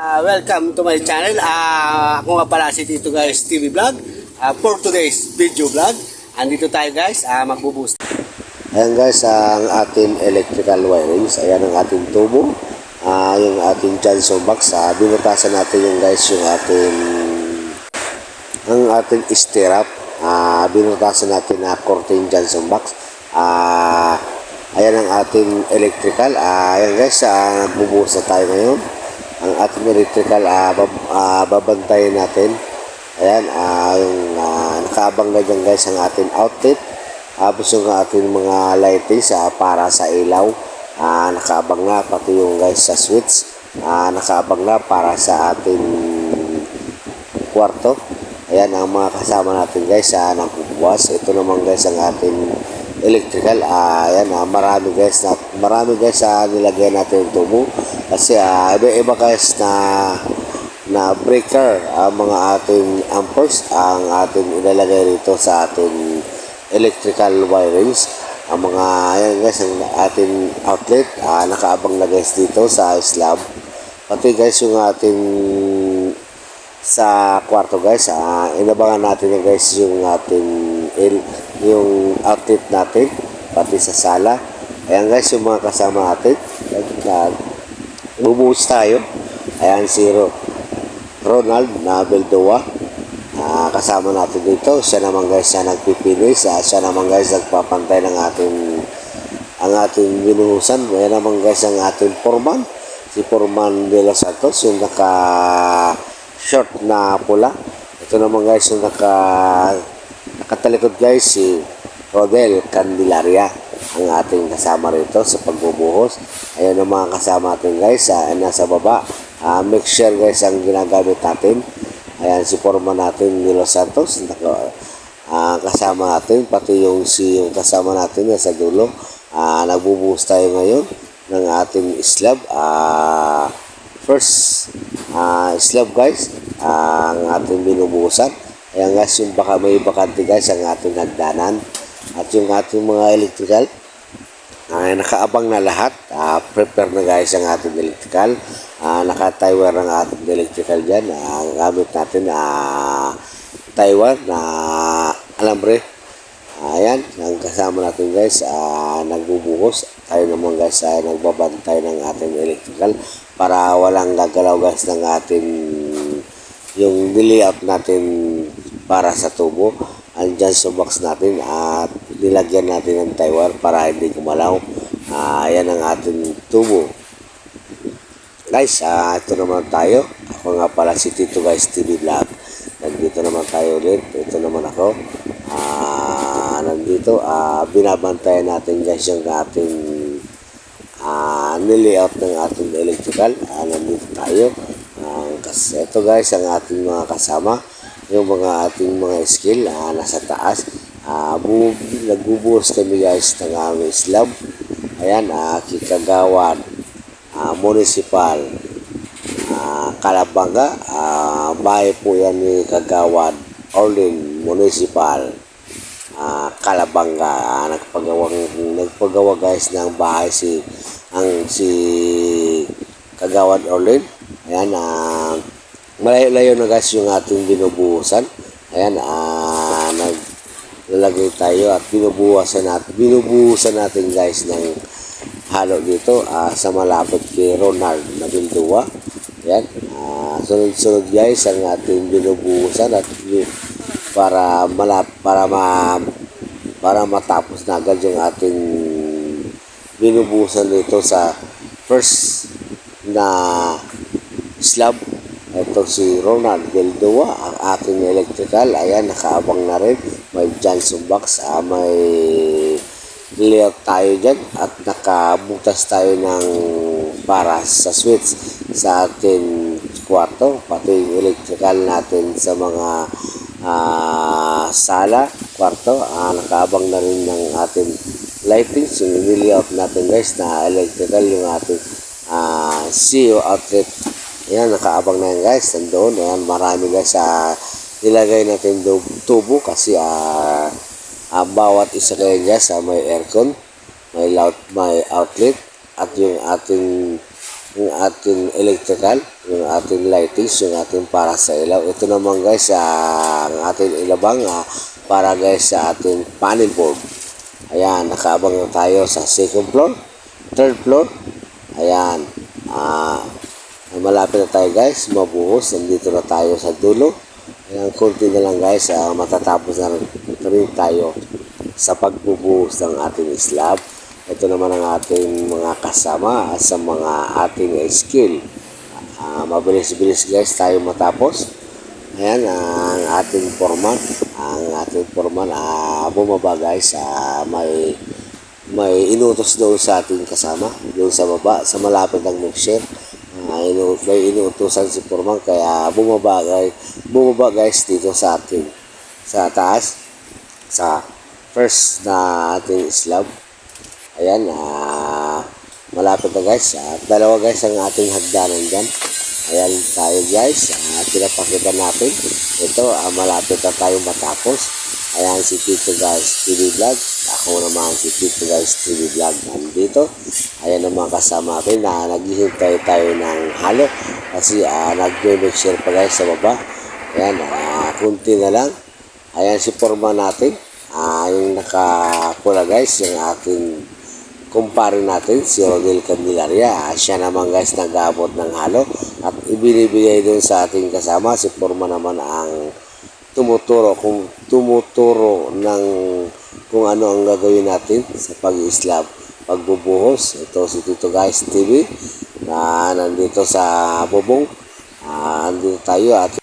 Ah, welcome to my channel. Ah, ako nga pala si Tito Guys TV Vlog. Ah, for today's video vlog, andito tayo guys, ah, magbuboost. Ayan guys, ang ating electrical wirings. Ayan ang ating tubo. Ah, yung ating Johnson box. Ah, binutasan natin yung guys yung ating ang ating stirrup. Ah, binutasan natin na curtain Johnson box. Ah, ayan ang ating electrical. Ah, ayan guys, ah, nagbubuhos na tayo ngayon. Ating electrical, ah, bab, ah, babantayan natin. Ayan, ah, yung ah, nakaabang na dyan guys ang ating outlet. Tapos yung ating mga lightings ah, para sa ilaw. Ah, nakaabang na pati yung guys sa switch. Ah, nakaabang na para sa ating kwarto. Ayan ang mga kasama natin guys sa nagbubuwas. Ito naman guys ang ating electrical. Ah, ayan ah, marami guys na marami guys sa nilagay natin yung tubo. Kasi ah, iba-iba guys na na breaker ang mga ating amperes ang ating ilalagay rito sa ating electrical wirings. Ang mga ayan guys ang ating outlet ah, nakaabang na guys dito sa slab pati guys yung ating sa kwarto guys ah, inabangan natin yung guys yung ating yung outlet natin pati sa sala. Ayan guys yung mga kasama natin. na bubuhos tayo. Ayan zero Ronald na Beldoa Ah, kasama natin dito. Siya naman guys siya nagpipinis Ah, siya naman guys nagpapantay ng ating ang ating binuhusan. Ayan naman guys ang ating foreman. Si foreman de los Santos yung naka short na pula. Ito naman guys yung naka nakatalikod guys si Rodel Candelaria ang ating kasama rito sa pagbubuhos. Ayan ang mga kasama natin guys ah, nasa baba. Ah, mixture guys ang ginagamit natin. Ayan si foreman natin ni Los Santos ah, kasama natin pati yung si yung kasama natin nasa dulo. Ah, nagbubuhos tayo ngayon ng ating slab. Ah, first ah, slab guys ah, ang ating binubuhusan. Ayan guys yung baka may bakante guys ang ating hagdanan at yung ating mga electrical. Ay nakaabang na lahat. Ah, prepare na guys ang ating electrical. Ah, naka-Taiwan ang ating electrical dyan. Ah, ang gamit natin na Taiwan na alambre. Ayan ang kasama natin guys ah, nagbubuhos. Tayo naman guys ay nagbabantay ng ating electrical para walang gagalaw guys ng ating yung nilayout natin para sa tubo andyan sa box natin at nilagyan natin ng Taiwan para hindi gumalaw. Ah, ayan ang ating tubo. Guys ah, ito naman tayo. Ako nga pala si Tito guys TV Vlog. Nandito naman tayo ulit. Ito naman ako. Ah, nandito. Ah, binabantayan natin guys yung ating ah, nilayout ng ating electrical. Ah, nandito tayo. Ah, kasi ito guys ang ating mga kasama yung mga ating mga skill ah, nasa taas. Ah, bu nagbubuhos kami guys ng aming slab. Ayan ah, kikagawan ah, municipal ah, Kalabanga ah, bahay po yan ni Kagawad Orlin Municipal ah, Kalabanga ah, nagpagawang nagpagawa guys ng bahay si ang si Kagawad Orlin. Ayan ah, malayo-layo na guys yung ating binubuhusan ayan ah, naglalagay tayo at binubuhusan natin binubuhusan natin guys ng halo dito ah, sa malapit kay Ronald Nabildua. Yan. Ah, sunod-sunod guys ang ating binubuhusan at para malap para ma para matapos na agad yung ating binubuhusan dito sa first na slab ito si Ronald Beldua ang aking electrical. Ayan nakaabang na rin. May Johnson box ah, may layout tayo dyan at nakabutas tayo ng para sa switch sa ating kwarto pati yung electrical natin sa mga ah, sala kwarto. Ah, nakaabang na rin ng ating lightings yung layout natin guys na electrical yung ating ah, CO outlet Ayan, nakaabang na yan guys. Nandoon, ayan, marami guys sa nilagay natin tubo kasi ah ah, bawat isa kayo guys ah, may aircon, may loud, may outlet at yung ating yung ating electrical, yung ating lightings, yung ating para sa ilaw. Ito naman guys, ah, ang ating ilabang ah, para guys sa ating panel board. Ayan, nakaabang na tayo sa second floor, third floor. Ayan, ah, malapit na tayo guys, mabuhos. Nandito na tayo sa dulo. Ayan, konti na lang guys, ah, matatapos na rin tayo sa pagbubuhos ng ating slab. Ito naman ang ating mga kasama sa mga ating skill. Ah, mabilis-bilis guys tayo matapos. Ayan, ang ating foreman, ang ating foreman, ah, bumaba guys, ah, may may inutos doon sa ating kasama, doon sa baba, sa malapit ng mixer. Ah, inu may inuutosan si foreman, kaya bumaba guys, bumaba guys dito sa ating, sa taas, sa first na ating slab. Ayan, ah, malapit na guys. At dalawa guys ang ating hagdanan dyan. Ayan tayo guys. Uh, pinapakita natin. Ito, ah, malapit na tayo matapos. Ayan si Tito guys TV Vlog. Ako naman si Tito guys TV Vlog nandito. Ayan mga kasama akin na naghihintay tayo ng halo. Kasi uh, nag-make share pa guys sa baba. Ayan, ah, kunti na lang. Ayan si forma natin. Ah, yung nakapula guys, yung ating kumpare natin, si Rodel Candelaria. Ah, siya naman guys nag-abot ng halo at ibinibigay doon sa ating kasama. Si Forma naman ang tumuturo kung tumuturo ng kung ano ang gagawin natin sa pag-islab pagbubuhos. Ito si Tito Guys TV na nandito sa bubong. Ah, andito tayo at